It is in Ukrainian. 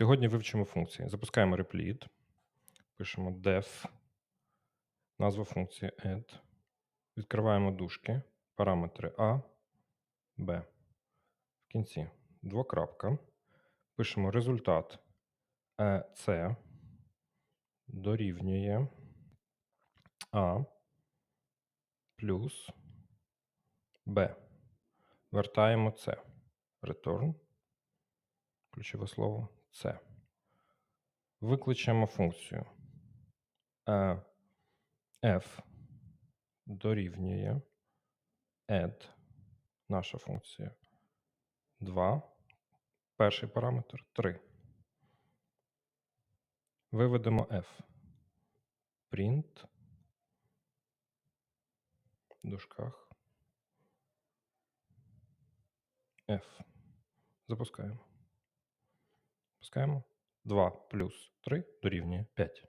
Сьогодні вивчимо функції. Запускаємо replete, пишемо def, назва функції add, відкриваємо дужки, параметри a, b. В кінці двокрапка, пишемо результат EC дорівнює a плюс b. Вертаємо це. Return. Ключове слово це. Викличемо функцію f дорівнює add, наша функція 2, перший параметр 3. Виведемо f. Print в дужках f. Запускаємо. Запускаємо. 2 плюс 3 дорівнює 5.